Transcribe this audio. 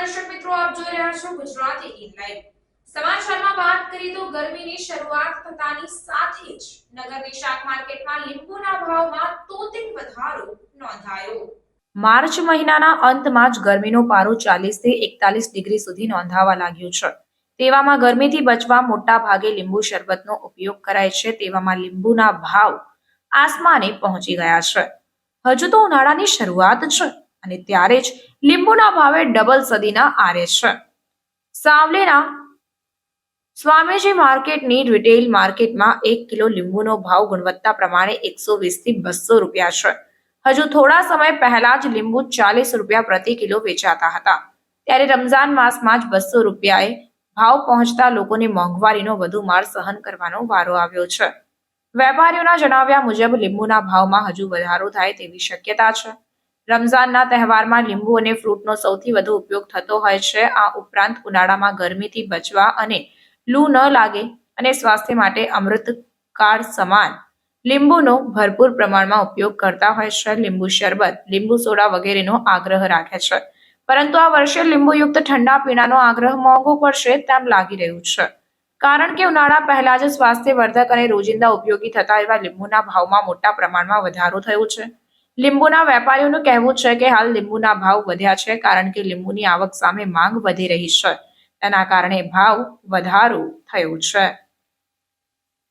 છો Gujarati in live સમાચારમાં વાત કરીએ તો ગરમીની શરૂઆત થતાની સાથે જ નગરની શાક માર્કેટમાં લીંબુના ભાવમાં તોતિંગ વધારો નોંધાયો. માર્ચ મહિનાના અંતમાં જ ગરમીનો પારો ચાલીસથી એકતાલીસ ડિગ્રી સુધી નોંધાવા લાગ્યો છે. તેવામાં ગરમીથી બચવા મોટા ભાગે લીંબુ શરબતનો ઉપયોગ કરાય છે. તેવામાં લીંબુના ભાવ આસમાને પહોંચી ગયા છે. હજુ તો ઉનાળાની શરૂઆત છે અને ત્યારે જ લીંબુના ભાવે ડબલ સદીના આરે છે. સાવલીના સ્વામીજી માર્કેટની રિટેલ માર્કેટમાં એક કિલો લીંબુનો ભાવ ગુણવત્તા પ્રમાણે એકસો વીસથી બસો રૂપિયા છે. હજુ થોડા સમય પહેલા જ લીંબુ ચાલીસ રૂપિયા પ્રતિ કિલો વેચાતા હતા. ત્યારે રમઝાન માસમાં જ બસો રૂપિયાએ ભાવ પહોંચતા લોકોને મોંઘવારીનો વધુ માર સહન કરવાનો વારો આવ્યો છે. વેપારીઓના જણાવ્યા મુજબ લીંબુના ભાવમાં હજુ વધારો થાય તેવી શક્યતા છે. રમઝાનના તહેવારમાં લીંબુ અને ફ્રૂટનો સૌથી વધુ ઉપયોગ થતો હોય છે. આ ઉપરાંત ઉનાળામાં ગરમીથી બચવા અને લૂ ન લાગે અને સ્વાસ્થ્ય માટે અમૃતકાળ સમાન. લીંબુનો ભરપૂર પ્રમાણમાં ઉપયોગ કરતા હોય છે. લીંબુ શરબત, લીંબુ સોડા વગેરેનો આગ્રહ રાખે છે. પરંતુ આ વર્ષે લીંબુયુક્ત ઠંડા પીણાનો આગ્રહ મોંઘો પડશે તેમ લાગી રહ્યું છે. કારણ કે ઉનાળા પહેલા જ સ્વાસ્થ્યવર્ધક અને રોજિંદા ઉપયોગી થતા એવા લીંબુના ભાવમાં મોટા પ્રમાણમાં વધારો થયો છે. લીંબુના વેપારીઓનું કહેવું છે કે હાલ લીંબુના ભાવ વધ્યા છે કારણ કે લીંબુની આવક સામે માંગ વધી રહી છે. તેના કારણે ભાવ વધારો થયો છે.